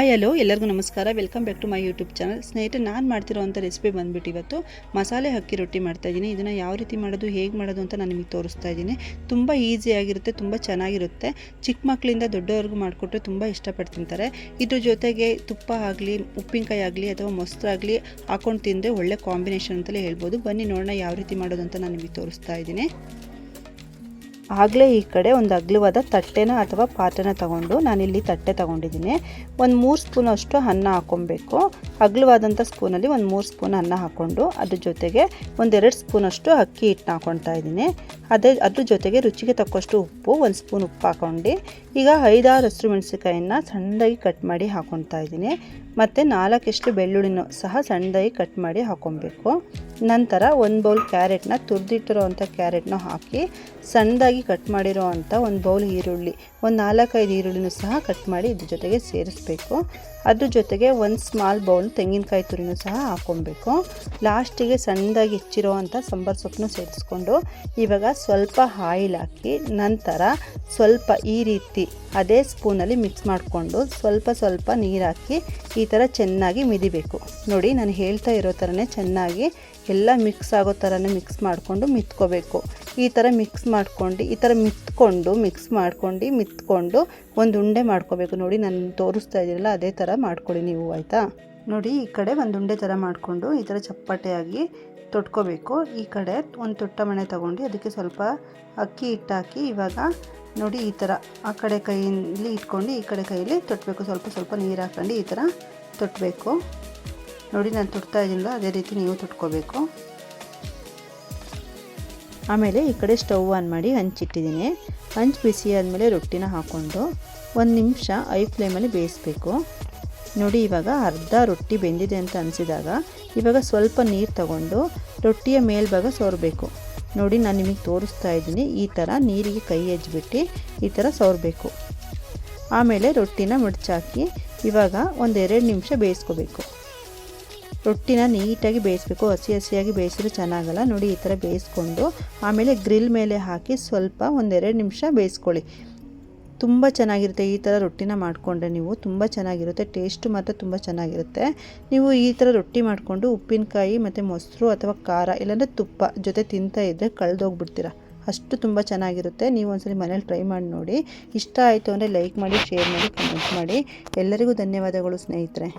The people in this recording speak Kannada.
ಹಾಯ್ ಹಲೋ ಎಲ್ಲರಿಗೂ ನಮಸ್ಕಾರ. Welcome back to my YouTube channel ಸ್ನೇಹಿತರೆ, ನಾನು ಮಾಡ್ತಿರೋವಂಥ ರೆಸಿಪಿ ಬಂದ್ಬಿಟ್ಟು ಇವತ್ತು ಮಸಾಲೆ ಅಕ್ಕಿ ರೊಟ್ಟಿ ಮಾಡ್ತಾ ಇದ್ದೀನಿ. ಇದನ್ನು ಯಾವ ರೀತಿ ಮಾಡೋದು, ಹೇಗೆ ಮಾಡೋದು ಅಂತ ನಾನು ನಿಮಗೆ ತೋರಿಸ್ತಾ ಇದ್ದೀನಿ. ತುಂಬ ಈಸಿಯಾಗಿರುತ್ತೆ ತುಂಬ ಚೆನ್ನಾಗಿರುತ್ತೆ. ಚಿಕ್ಕ ಮಕ್ಕಳಿಂದ ದೊಡ್ಡವ್ರಿಗೂ ಮಾಡಿಕೊಟ್ರೆ ತುಂಬ ಇಷ್ಟಪಟ್ಟು ತಿಂತಾರೆ. ಇದ್ರ ಜೊತೆಗೆ ತುಪ್ಪ ಆಗಲಿ, ಉಪ್ಪಿನಕಾಯಿ ಆಗಲಿ ಅಥವಾ ಮೊಸರಾಗಲಿ ಹಾಕೊಂಡು ತಿಂದರೆ ಒಳ್ಳೆ ಕಾಂಬಿನೇಷನ್ ಅಂತಲೇ ಹೇಳ್ಬೋದು. ಬನ್ನಿ ನೋಡೋಣ ಯಾವ ರೀತಿ ಮಾಡೋದು ಅಂತ ನಾನು ನಿಮಗೆ ತೋರಿಸ್ತಾ ಇದ್ದೀನಿ. ಆಗಲೇ ಈ ಕಡೆ ಒಂದು ಅಗ್ಲವಾದ ತಟ್ಟೆನ ಅಥವಾ ಪಾತ್ರೆನ ತಗೊಂಡು ನಾನಿಲ್ಲಿ ತಟ್ಟೆ ತಗೊಂಡಿದ್ದೀನಿ. ಒಂದು ಮೂರು ಸ್ಪೂನ್ ಅಷ್ಟು ಅನ್ನ ಹಾಕ್ಕೊಬೇಕು. ಅಗ್ಲವಾದಂಥ ಸ್ಪೂನಲ್ಲಿ ಒಂದು ಮೂರು ಸ್ಪೂನ್ ಅನ್ನ ಹಾಕ್ಕೊಂಡು ಅದ್ರ ಜೊತೆಗೆ ಒಂದೆರಡು ಸ್ಪೂನಷ್ಟು ಅಕ್ಕಿ ಹಿಟ್ಟನ್ನ ಹಾಕ್ಕೊಳ್ತಾ ಇದ್ದೀನಿ. ಅದೇ ಅದ್ರ ಜೊತೆಗೆ ರುಚಿಗೆ ತಕ್ಕಷ್ಟು ಉಪ್ಪು, ಒಂದು ಸ್ಪೂನ್ ಉಪ್ಪು ಹಾಕ್ಕೊಂಡು ಈಗ ಐದಾರು ಹಸಿರು ಮೆಣಸಿಕಾಯಿನ ಸಣ್ಣದಾಗಿ ಕಟ್ ಮಾಡಿ ಹಾಕ್ಕೊಳ್ತಾ ಇದ್ದೀನಿ. ಮತ್ತು ನಾಲ್ಕಿಷ್ಟು ಬೆಳ್ಳುಳ್ಳಿನೂ ಸಹ ಸಣ್ಣದಾಗಿ ಕಟ್ ಮಾಡಿ ಹಾಕ್ಕೊಬೇಕು ನಂತರ ಒಂದು ಬೌಲ್ ಕ್ಯಾರೆಟ್ನ ತುರಿದಿಟ್ಟಿರೋ ಅಂಥ ಕ್ಯಾರೆಟ್ನ ಹಾಕಿ ಸಣ್ಣದಾಗಿ ಕಟ್ ಮಾಡಿರೋ ಒಂದು ಬೌಲ್ ಈರುಳ್ಳಿ, ಒಂದು ನಾಲ್ಕೈದು ಈರುಳ್ಳಿನೂ ಸಹ ಕಟ್ ಮಾಡಿ ಇದ್ರ ಜೊತೆಗೆ ಸೇರಿಸ್ಬೇಕು. ಅದ್ರ ಜೊತೆಗೆ ಒಂದು ಸ್ಮಾಲ್ ಬೌಲ್ ತೆಂಗಿನಕಾಯಿ ತುರಿನೂ ಸಹ ಹಾಕ್ಕೊಬೇಕು. ಲಾಸ್ಟಿಗೆ ಸಣ್ಣದಾಗಿ ಹೆಚ್ಚಿರೋ ಅಂಥ ಸಾಂಬಾರು ಸೊಪ್ಪನ್ನು ಸೇರಿಸ್ಕೊಂಡು ಇವಾಗ ಸ್ವಲ್ಪ ಆಯಿಲ್ ಹಾಕಿ ನಂತರ ಸ್ವಲ್ಪ ಈ ರೀತಿ ಅದೇ ಸ್ಪೂನಲ್ಲಿ ಮಿಕ್ಸ್ ಮಾಡಿಕೊಂಡು ಸ್ವಲ್ಪ ಸ್ವಲ್ಪ ನೀರು ಹಾಕಿ ಈ ಥರ ಚೆನ್ನಾಗಿ ಮಿದಿಬೇಕು. ನೋಡಿ ನಾನು ಹೇಳ್ತಾ ಇರೋ ಥರನೇ ಚೆನ್ನಾಗಿ ಎಲ್ಲ ಮಿಕ್ಸ್ ಆಗೋ ಥರನೇ ಮಿಕ್ಸ್ ಮಾಡಿಕೊಂಡು ಮಿತ್ಕೋಬೇಕು. ಈ ಥರ ಮಿಕ್ಸ್ ಮಾಡ್ಕೊಂಡು, ಈ ಥರ ಮಿತ್ಕೊಂಡು ಮಿಕ್ಸ್ ಮಾಡ್ಕೊಂಡು, ಮಿತ್ಕೊಂಡು ಒಂದು ಉಂಡೆ ಮಾಡ್ಕೋಬೇಕು. ನೋಡಿ ನಾನು ತೋರಿಸ್ತಾ ಇದ್ದೀರಲ್ಲ ಅದೇ ಥರ ಮಾಡ್ಕೊಳ್ಳಿ ನೀವು, ಆಯಿತಾ? ನೋಡಿ, ಈ ಕಡೆ ಒಂದು ಉಂಡೆ ಥರ ಮಾಡಿಕೊಂಡು ಈ ಥರ ಚಪ್ಪಟೆಯಾಗಿ ತೊಟ್ಕೋಬೇಕು. ಈ ಕಡೆ ಒಂದು ತೊಟ್ಟ ಮಣೆ ತೊಗೊಂಡು ಅದಕ್ಕೆ ಸ್ವಲ್ಪ ಅಕ್ಕಿ ಹಿಟ್ಟು ಹಾಕಿ ಇವಾಗ ನೋಡಿ ಈ ಥರ ಆ ಕಡೆ ಕೈಯಲ್ಲಿ ಇಟ್ಕೊಂಡು ಈ ಕಡೆ ಕೈಯಲ್ಲಿ ತೊಟ್ಟಬೇಕು ಸ್ವಲ್ಪ ಸ್ವಲ್ಪ ನೀರು ಹಾಕ್ಕೊಂಡು ಈ ಥರ ತೊಟ್ಟಬೇಕು ನೋಡಿ, ನಾನು ತೊಡ್ತಾ ಇದ್ದೀನಲ್ಲ ಅದೇ ರೀತಿ ನೀವು ತೊಟ್ಕೋಬೇಕು. ಆಮೇಲೆ ಈ ಕಡೆ ಸ್ಟವ್ ಆನ್ ಮಾಡಿ ಹಂಚಿಟ್ಟಿದ್ದೀನಿ ಹಂಚು ಬಿಸಿ ಆದಮೇಲೆ ರೊಟ್ಟಿನ ಹಾಕ್ಕೊಂಡು ಒಂದು ನಿಮಿಷ ಐ ಫ್ಲೇಮಲ್ಲಿ ಬೇಯಿಸ್ಬೇಕು. ನೋಡಿ, ಇವಾಗ ಅರ್ಧ ರೊಟ್ಟಿ ಬೆಂದಿದೆ ಅಂತ ಅನಿಸಿದಾಗ ಇವಾಗ ಸ್ವಲ್ಪ ನೀರು ತಗೊಂಡು ರೊಟ್ಟಿಯ ಮೇಲ್ಭಾಗ ಸೋರಬೇಕು. ನೋಡಿ, ನಾನು ನಿಮಗೆ ತೋರಿಸ್ತಾ ಇದ್ದೀನಿ. ಈ ಥರ ನೀರಿಗೆ ಕೈ ಹೆಜ್ಬಿಟ್ಟು ಈ ಥರ ಸೋರಬೇಕು. ಆಮೇಲೆ ರೊಟ್ಟಿನ ಮುಡ್ಚಾಕಿ ಇವಾಗ ಒಂದೆರಡು ನಿಮಿಷ ಬೇಯಿಸ್ಕೋಬೇಕು. ರೊಟ್ಟಿನ ನೀಟಾಗಿ ಬೇಯಿಸ್ಬೇಕು. ಹಸಿ ಹಸಿಯಾಗಿ ಬೇಯಿಸಿದ್ರೆ ಚೆನ್ನಾಗಲ್ಲ. ನೋಡಿ, ಈ ಥರ ಬೇಯಿಸ್ಕೊಂಡು ಆಮೇಲೆ ಗ್ರಿಲ್ ಮೇಲೆ ಹಾಕಿ ಸ್ವಲ್ಪ ಒಂದೆರಡು ನಿಮಿಷ ಬೇಯಿಸ್ಕೊಳ್ಳಿ. ತುಂಬ ಚೆನ್ನಾಗಿರುತ್ತೆ. ಈ ಥರ ರೊಟ್ಟಿನ ಮಾಡಿಕೊಂಡ್ರೆ ನೀವು ತುಂಬ ಚೆನ್ನಾಗಿರುತ್ತೆ. ಟೇಸ್ಟು ಮಾತ್ರ ತುಂಬ ಚೆನ್ನಾಗಿರುತ್ತೆ. ನೀವು ಈ ಥರ ರೊಟ್ಟಿ ಮಾಡಿಕೊಂಡು ಉಪ್ಪಿನಕಾಯಿ ಮತ್ತು ಮೊಸರು ಅಥವಾ ಖಾರ ಇಲ್ಲಾಂದರೆ ತುಪ್ಪ ಜೊತೆ ತಿಂತಾ ಇದ್ದರೆ ಕಳೆದೋಗ್ಬಿಡ್ತೀರ. ಅಷ್ಟು ತುಂಬ ಚೆನ್ನಾಗಿರುತ್ತೆ. ನೀವು ಒಂದ್ಸಲಿ ಮನೇಲಿ ಟ್ರೈ ಮಾಡಿ ನೋಡಿ. ಇಷ್ಟ ಆಯಿತು ಅಂದರೆ ಲೈಕ್ ಮಾಡಿ ಶೇರ್ ಮಾಡಿ ಕಮೆಂಟ್ ಮಾಡಿ. ಎಲ್ಲರಿಗೂ ಧನ್ಯವಾದಗಳು ಸ್ನೇಹಿತರೆ.